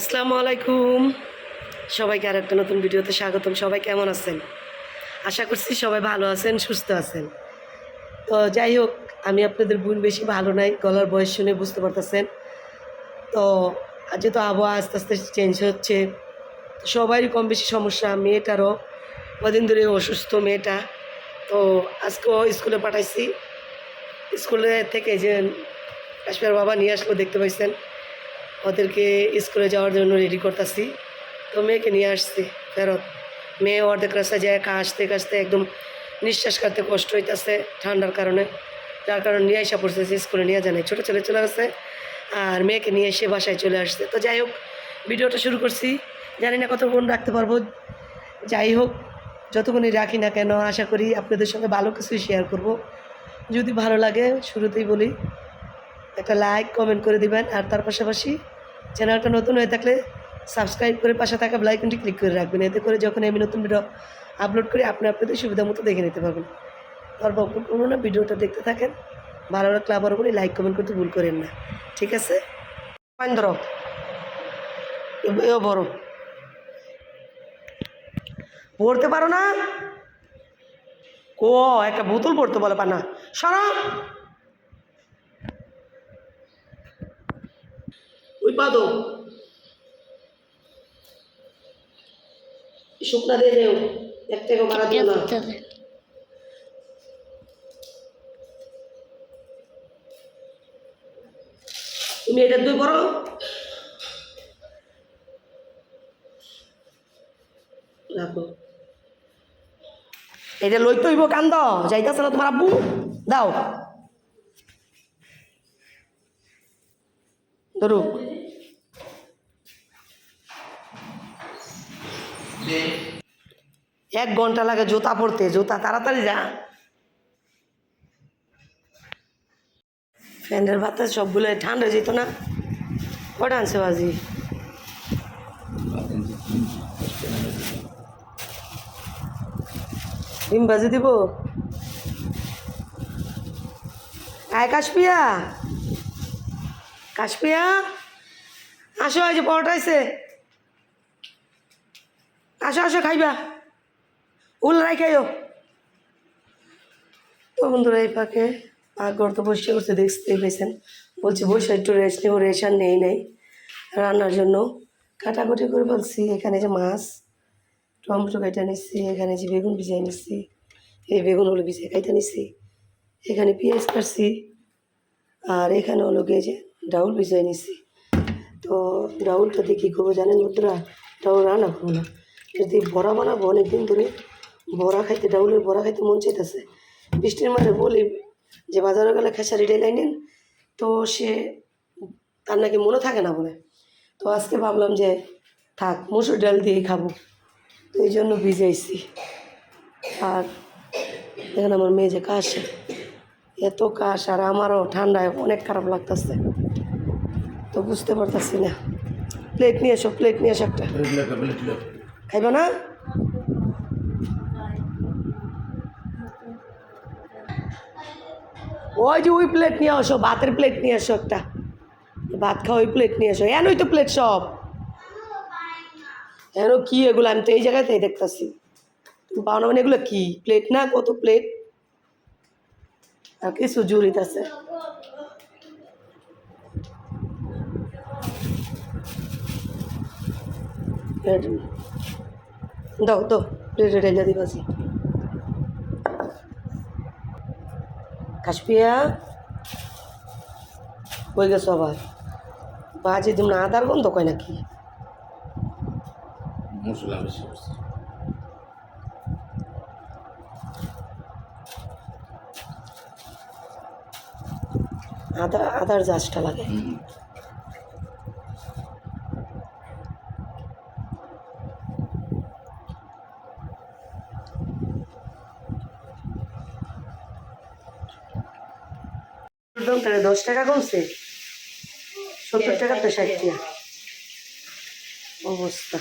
আসসালামু আলাইকুম। সবাইকে আর একটা নতুন ভিডিওতে স্বাগতম। সবাই কেমন আছেন? আশা করছি সবাই ভালো আছেন, সুস্থ আছেন। তো যাই হোক, আমি আপনাদের বোন বেশি ভালো নাই, গলার বয়স শুনে বুঝতে পারতেছেন। তো যেহেতু আবহাওয়া আস্তে আস্তে চেঞ্জ হচ্ছে সবারই কম বেশি সমস্যা, মেয়েটারও কদিন ধরে অসুস্থ মেয়েটা। তো আজকেও স্কুলে পাঠাইছি। স্কুলে থেকে যে কাশ্মীর বাবা নিয়ে আসলো, দেখতে পাইছেন। ওদেরকে স্কুলে যাওয়ার জন্য রেডি করতেছি। তো মেয়েকে নিয়ে আসছি, ফেরত। মেয়ে অর্ধেক রাস্তায় যায়, কাশতে কাশতে একদম নিঃশ্বাস কাটতে কষ্ট হইতেছে ঠান্ডার কারণে। যার কারণে নিয়ে আসা পড়ছে স্কুলে নিয়ে জানে ছোটো ছেলে চলে গেছে আর মেয়েকে নিয়ে এসে বাসায় চলে আসছে। তো যাই হোক, ভিডিওটা শুরু করছি। জানি না কতক্ষণ রাখতে পারব। যাই হোক, যতক্ষণই রাখি না কেন, আশা করি আপনাদের সঙ্গে ভালো কিছুই শেয়ার করব। যদি ভালো লাগে, শুরুতেই বলি, একটা লাইক কমেন্ট করে দিবেন। আর তার পাশাপাশি চ্যানেলটা নতুন হয়ে থাকলে সাবস্ক্রাইব করে পাশে থাকা বেলাইকনটি ক্লিক করে রাখবেন। এতে করে যখন আমি নতুন ভিডিও আপলোড করি, আপনি আপনাদের সুবিধা মতো দেখে নিতে পারবেন। তারপর কোনো না ভিডিওটা দেখতে থাকেন। ভালো লাগলে আবার বলি লাইক কমেন্ট করতে ভুল করেন না। ঠিক আছে? এও বড়। পড়তে পারো না? কো, একটা বোতল পড়তে বলে পানা সরা। পাদো শুকনা দিয়ে দেও এক থেকে মারা দিও না। তুমি এটা দুই করো। রাখো। এটা লই তৈব কান্দ যাইতেছে না তোমার আব্বু। দাও। ধরুক। এক ঘণ্টা লাগে জুতা পরতে জুতা তাড়াতাড়ি যা। ফ্যানের বাতাস সবগুলো ঠান্ডা যেত না। কটা আনছে বাজি? ডিম বাজি দিব? আয় কাশপিয়া কাশপিয়া আসো, এই যে পরোটা আইছে। আসো আসো, খাইবা। উল রাই খাইও। তো বন্ধুরা, এই পাকে পাকঘর তো বসে করতে দেখতে পেয়েছেন বলছি, বসে, একটু রেস্ট নেব রেস্ট আর নেই নেই। রান্নার জন্য কাটাকুটি করে বলছি এখানে যে মাছ, টমেটো কাইটা নিচ্ছি, এখানে যে বেগুন ভিজাই নিচ্ছি, এই বেগুন হলো ভিজাই কাইটা নিচ্ছি, এখানে পেঁয়াজ কাটছি, আর এখানে হলো গিয়ে যে ডাউল ভিজাই নিচ্ছি। তো ডাউলটা কী করব জানেন বন্ধুরা? ডাউল রান্না করব না। দিয়ে বড়া বানাবো, অনেকদিন ধরে বড়া খাইতে ডাউলের বড়া খাইতে মন চাইতেছে। বৃষ্টির মাঝে বলি যে বাজারে গেলে খেসারি ডেলাই নেন তো সে তার নাকি মনে থাকে না বলে। তো আজকে ভাবলাম যে, থাক, মুসুর ডাল দিয়েই খাব। তো এই জন্য ভিজাইছি আর এখানে আমার মেয়ে যে কাশ, এত কাশ আর আমারও ঠান্ডায় অনেক খারাপ লাগতেছে। তো বুঝতে পারতাছি না। প্লেট নিয়ে এসো প্লেট নিয়ে এসো একটা। খাইব না? ওই যে ওই প্লেট নিয়ে আসো, ভাতের প্লেট নিয়ে আসো একটা। ভাত খাওয়া ওই প্লেট নিয়ে আসো। এনই তো প্লেট সব। এন কি এগুলো? আমি তো এই জায়গাতেই দেখতেছি। তুমি পাও না মানে এগুলো কি? প্লেট না? কত প্লেট আর কিছু জুড়িত আছে। দাও দাও প্লেটে ঢেলে দিবাছি কাশপিয়া কই গেছো আবার? বাজে তুমি না আদার গন্ধ কয় নাকি? মশলা বেশি করছে। আদা আদার জাজটা লাগে। দাম তাহলে দশ টাকা কমছে? সত্তর টাকা তো ষাট টাকা। অবস্থা।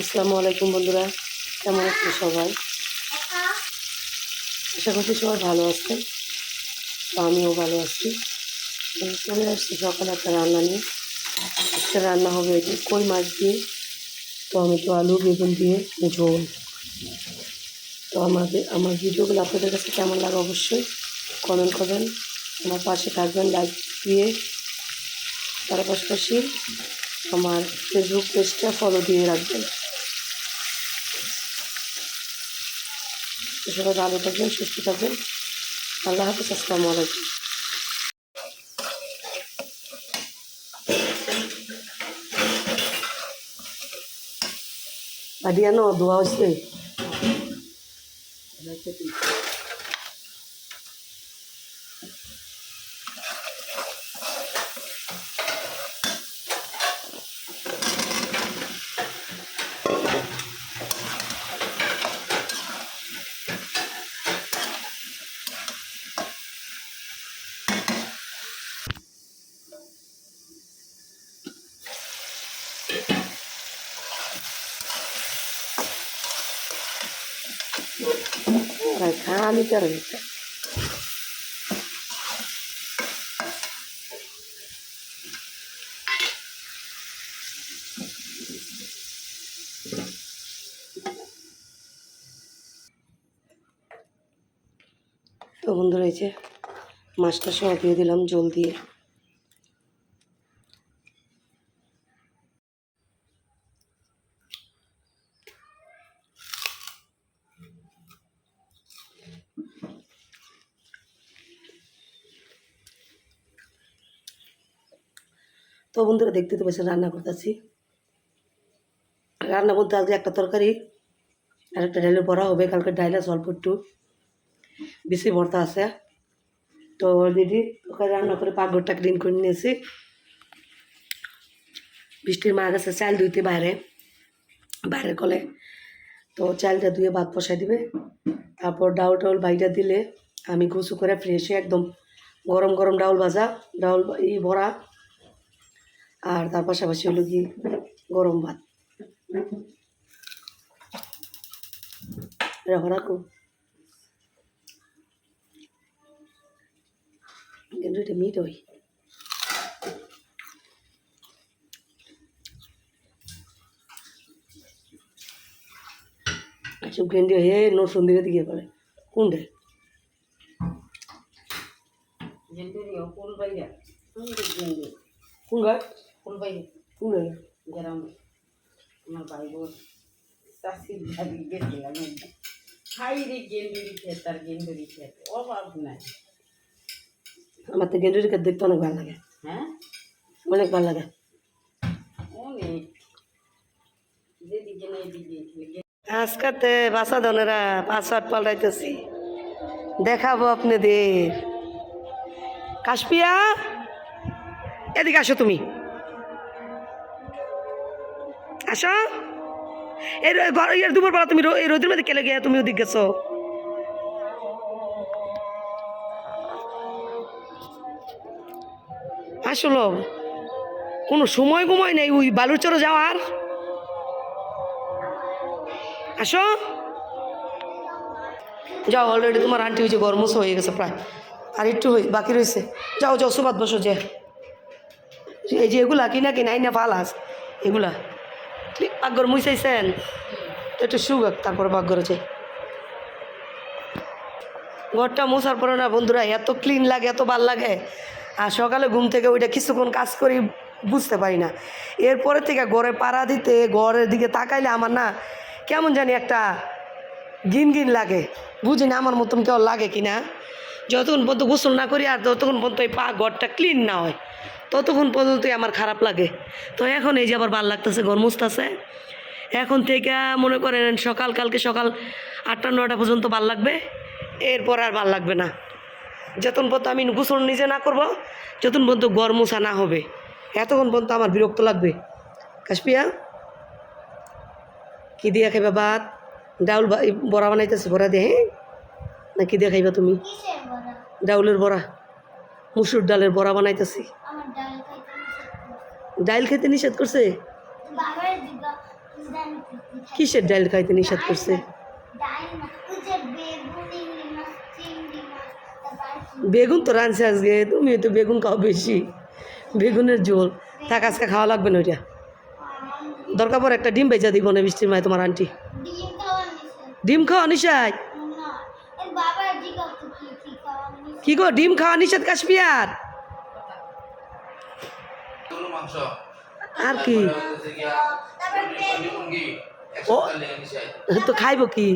আসসালামু আলাইকুম বন্ধুরা, কেমন আছে সবাই? আশা করছি সবাই ভালো আছেন। তো আমিও ভালো আছি। চলে আসছি সকালে একটা রান্না নিয়ে। আজকে রান্না হবে এটি কই মাছ দিয়ে তো আমি টমেটো, আলু, বেগুন দিয়ে, ঝোল। তো আমাদের, আমার ভিডিওগুলো আপনাদের কাছে কেমন লাগে অবশ্যই কমেন্ট করবেন। আমার পাশে থাকবেন লাইক দিয়ে তার পাশাপাশি আমার ফেসবুক পেজটা ফলো দিয়ে রাখবেন। সবাই ভালো থাকবেন সুস্থ থাকবেন। আল্লাহ হাফিজ আসসালামু আলাইকুম। Adiano, dua হয়েছে খালি করে দিচ্ছে তো বন্ধুরা এই যে মাছটা সহ দিয়ে দিলাম জল দিয়ে। তো বন্ধুরা দেখতে তো রান্না করতেছি। রান্না বলতে আজকে একটা তরকারি আর একটা ডাইলের বড়া হবে, কালকে ডাইল আছে অল্প একটু। বেশি ভর্তা আছে। তো দিদি ওখানে রান্না করে পাকঘরটা ক্লিন করে নিয়েছি। বৃষ্টির মা গেছে, চাল ধুইতে বাইরে বাইরের কলে। তো চালটা ধুয়ে ভাত বসাই দিবে। তারপর ডাউল টাউল বাইটা দিলে আমি গুছু করে ফ্রেশ একদম গরম গরম ডাউল ভাজা, ডাউল ই ভরা আর তার পাশাপাশি হলো কি গরম ভাত। রাখো রাখো। কিন্তু এটা মিট ওই আচ্ছা গেন্ডি হে নরসুন দিকে দিকে করে কোনটা কোন গাছ কোন গাছ আমার ভাই বোন চাষির ভাবি গেছিলাম হাই রে গেন্ডুরি খেত আর গেন্ডুরি খেত অভাব নাই। আমার তো গেন্ডুরিকে দেখতে অনেক ভালো লাগে। হ্যাঁ? অনেক ভালো লাগে। অনেক। যেদিকে না এদিকে আজকাতে বাসা ধনেরা পাসওয়ার্ড পাল্টাইতেছি। দেখাবো আপনাদের। কাশপিয়া এদিকে আসো তুমি। আসো। এই দুপুরবেলা তুমি এই রোদের মধ্যে কেলে গিয়ে তুমি ওদিক গেছো? আসলো কোনো সময় সময় নেই ওই বালুর চরে যাওয়ার। আসো। যাও অলরেডি তোমার আন্টি হয়েছে গরমস হয়ে গেছে প্রায়। আর একটু হই বাকি রয়েছে। যাও যাও, সুবাদ বসো যে। এই যে এগুলা কিনা কিনা আইনা ফালাস। এগুলা। পাকঘর মুইসাইছেন তো একটু সুগাক তারপরে পাকঘরে যাই। ঘরটা মোছার পরে না বন্ধুরা, এত ক্লিন লাগে, এত ভালো লাগে। আর সকালে ঘুম থেকে ওইটা কিছুক্ষণ কাজ করি বুঝতে পারি না। এরপরে থেকে ঘরে পাড়া দিতে, ঘরের দিকে তাকাইলে আমার না কেমন জানি একটা গিন গিন লাগে। বুঝি না আমার মতন কেউ লাগে কি না যতক্ষণ পর্যন্ত গোসল না করি আর যতক্ষণ পর্যন্ত এই পা ঘরটা ক্লিন না হয়। ততক্ষণ পর্যন্তই আমার খারাপ লাগে। তো এখন এই যে আবার ভালো লাগতেছে ঘর মুছতেছে। এখন থেকে মনে করেন সকাল কালকে সকাল আটটা নটা পর্যন্ত ভালো লাগবে। এরপর আর ভালো লাগবে না। যতক্ষণ পর্যন্ত আমি গোসল নিজে না করব যতক্ষণ পর্যন্ত ঘর মোছা না হবে এতক্ষণ পর্যন্ত আমার বিরক্ত লাগবে। কাশপিয়া কি দিয়ে খাইবা ভাত? ডাউল বড়া বানাইতেছে বড়া দিয়ে হ্যাঁ? না কি দিয়ে খাইবা তুমি? ডাউলের বড়া মুসুর ডালের বড়া বানাইতেছি। ডাল খাইতে নিষেধ করছে। ডাইল নিষেধ কিসের ডাইল খাইতে নিষেধ করছে? বেগুন তো রাঁধছে আজকে তুমি তো বেগুন খাও বেশি। বেগুনের ঝোল থাক আজকে খাওয়া লাগবে না ওইটা। দরকার পর একটা ডিম বেচা দিব না বৃষ্টির মায় তোমার আন্টি। ডিম খাওয়া নিছে ডিম খাওয়া নিষাদ না এই বাবার জিজ্ঞাসা তো কি কি খাওয়া নিছে কি গো ডিম খাওয়া নিষেধ কাশ্মীর? আর কি? ও। তো খাইবো কি?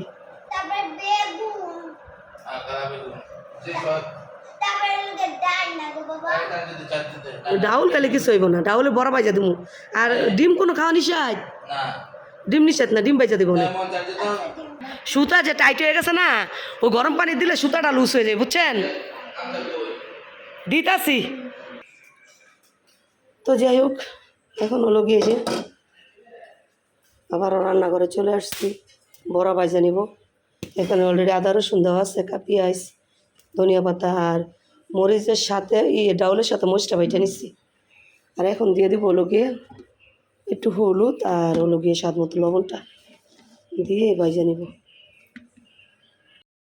ডাউল খাইলে কিছু হইব না ডাউলে বড় বাইজা দিব আর ডিম কোনো খাওয়া নিষেধ? না। ডিম নিষেধ না ডিম বাইজা দিব না। দিতে সুতা যে টাইট হয়ে গেছে না ও গরম পানি দিলে সুতাটা লুজ হয়ে যায় বুঝছেন? দিতাছি। তো যাই হোক, এখন হলো গিয়ে যে আবারও রান্নাঘরে চলে আসছি। বড়া ভাজা নিব। এখানে অলরেডি আদা, রসুন দেওয়া আছে কা পেঁয়াজ, ধনিয়া পাতা আর মরিচের সাথে ইয়ে ডাউলের সাথে মরিচটা ভাইটা নিচ্ছি। আর এখন দিয়ে দিব হলো গিয়ে একটু হলুদ আর হলো গিয়ে স্বাদ মতো লবণটা। দিয়ে ভাজা নিব।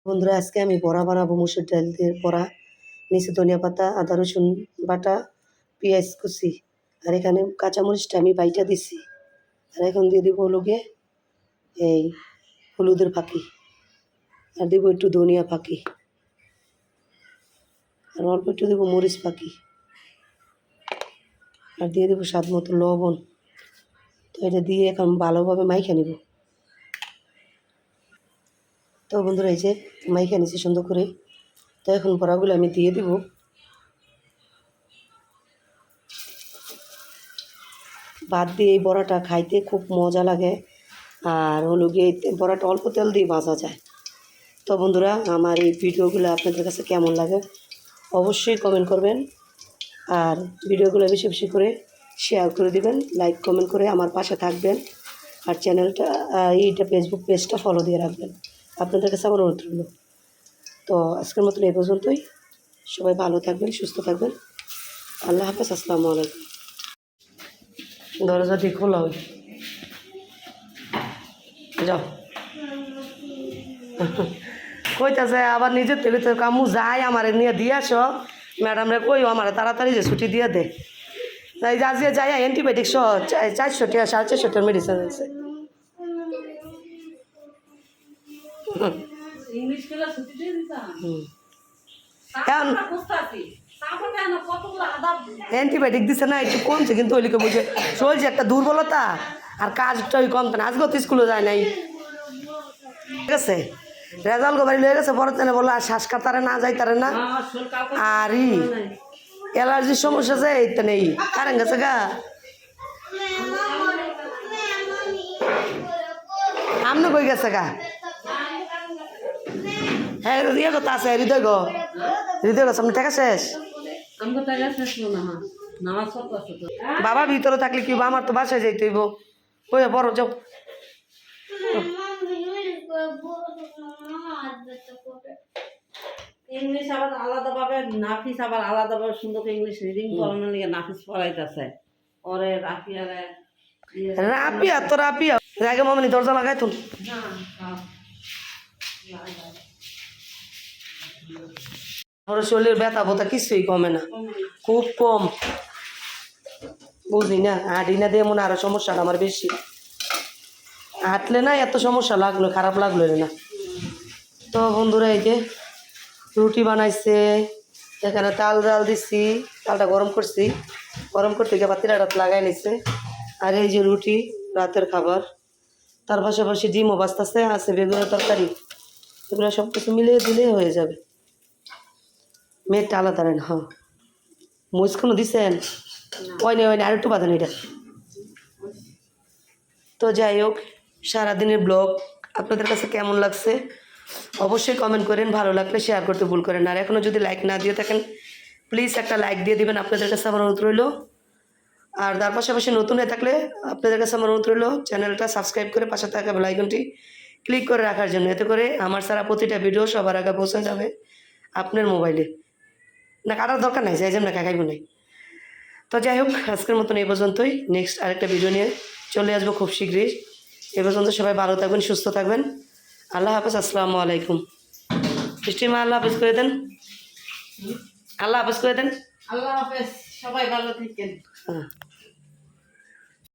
বন্ধুরা, আজকে আমি বড়া বানাবো, মুসুর ডাল দিয়ে বড়া, নিচে ধনিয়া পাতা, আদা, রসুন বাটা, পেঁয়াজ কুচি। আর এখানে কাঁচামরিচটা আমি বাইটা দিছি। আর এখন দিয়ে দিব হলো গিয়ে এই হলুদের ফাঁকি। আর দেবো একটু ধনিয়া ফাঁকি। আর অল্প একটু দেবো মরিচ ফাঁকি। আর দিয়ে দেবো স্বাদ মতো লবণ। তো এটা দিয়ে এখন ভালোভাবে মাইখা নিব। তো বন্ধুরা, এই যে মাইখা নিছি সুন্দর করে। তো এখন বড়াগুলো আমি দিয়ে দিব। ভাত দিয়ে এই বড়াটা খাইতে খুব মজা লাগে। আর হলো গিয়ে বড়াটা অল্প তেল দিয়ে ভাজা যায়। তো বন্ধুরা, আমার এই ভিডিওগুলো আপনাদের কাছে কেমন লাগে অবশ্যই কমেন্ট করবেন। আর ভিডিওগুলো বেশি বেশি করে শেয়ার করে দিবেন লাইক কমেন্ট করে আমার পাশে থাকবেন। আর চ্যানেলটা এইটা ফেসবুক পেজটা ফলো দিয়ে রাখবেন। আপনাদের কাছে আমার অনুরোধ রইল। তো আজকের মতন এই পর্যন্তই। সবাই ভালো থাকবেন, সুস্থ থাকবেন। আল্লাহ হাফেজ, আসসালামু আলাইকুম। দরজা দিয়ে খোলা ওই। যাও। কইতাছে আবার নিজের থেকে তো কামু যায় আমারে নিয়ে দিয়ে আসো। ম্যাডামরে কই আমারে তাড়াতাড়ি যে ছুটি দিয়ে দে। তাই যা যে যাই অ্যান্টিবায়োটিক সহ চারশো টাকা সাড়ে চারশো টাকার মেডিসিন আছে ইংলিশগুলো ছুটি দিয়ে দিতাম। হুম এখন বুঝতে তারপরে কেন কতগুলো আদা অ্যান্টিবায়োটিক দিছে না একটু কমছে কিন্তু ওইলিকে বুঝে শরীর একটা দুর্বলতা আর কাজটা ওই কমতে না। আজকেও তো স্কুলে যায় নাই। ঠিক আছে? রেজাল্ট বাড়ি লয়ে গেছে বড় তেনে বলল আর শ্বাস কাতারে না যাই তারে না। আর ই অ্যালার্জির সমস্যা আছে এই তো নেই। কারেন্ট গেছে গা। আমনে কই গেছে গা? হ্যাঁ ইয়ে কথা আছে হৃদয় গো। হৃদয় গো সামনে টাকা শেষ। আমাকে টাকা শেষ না হ্যাঁ। নামাজ পড়তে আসতো বাবা ভিতরে থাকলে কি? আমার তো বাসায় যাইতে হইব। ওই বড় যাও। ইংলিশ আবার আলাদাভাবে নাফিস আবার আলাদাভাবে সুন্দর করে ইংলিশ রিডিং পড়ানোর লিগে নাফিস পড়াইতেছে। ওরে রাফিয়ারে রাপিয়া তো রাপিয়া আগে মামনি দরজা লাগাই তুন না। আমার শরীরের ব্যথা বোথা কিছুই কমে না। খুব কম। বুঝলি না? হাঁটি না দিয়ে মনে আরও সমস্যাটা আমার বেশি। হাঁটলে না এত সমস্যা লাগল, খারাপ লাগল না। তো বন্ধুরা এই যে রুটি বানাইছে, এখানে তাল জাল দিছি, তালটা গরম করছি। গরম করতে গিয়ে আবার তিরাটাত লাগাই নিছে। আর এই যে রুটি, রাতের খাবার। তার পাশাপাশি ডিমও বাঁচতেছে, আছে বেগুনের তরকারি। এগুলো সব কিছু মিলিয়ে দিলে হয়ে যাবে। মেয়েরটা আলাদা রেন হ্যাঁ। মুজ কোনো দিছেন? ওই নেই ওই আর একটু বাঁধেন এটা। তো যাই হোক, সারাদিনের ব্লগ, আপনাদের কাছে কেমন লাগছে? অবশ্যই কমেন্ট করেন, ভালো লাগলে শেয়ার করতে ভুল করেন। আর এখনও যদি লাইক না দিয়ে থাকেন প্লিজ একটা লাইক দিয়ে দিবেন, আপনাদের কাছে আমার অনুরোধ রইল। আর তার পাশাপাশি নতুন হয়ে থাকলে আপনাদের কাছে আমার অনুরোধ রইল, চ্যানেলটা সাবস্ক্রাইব করে পাশে থাকা বেলাইকনটি ক্লিক করে রাখার জন্য। এতে করে আমার সারা প্রতিটা ভিডিও সবার আগে পৌঁছে যাবে আপনার মোবাইলে না কাটার দরকার নাই যাই না খাইব নাই। তো যাই হোক আজকের মতন এই পর্যন্তই। নেক্সট আরেকটা ভিডিও নিয়ে চলে আসব খুব শীঘ্রই। এ পর্যন্ত সবাই ভালো থাকবেন সুস্থ থাকবেন। আল্লাহ হাফেজ আসসালামু আলাইকুম। বৃষ্টি মা আল্লাহ হাফেজ করে দেন। আল্লাহ হাফেজ করে দেন। আল্লাহ হাফেজ সবাই ভালো থাকেন। হ্যাঁ।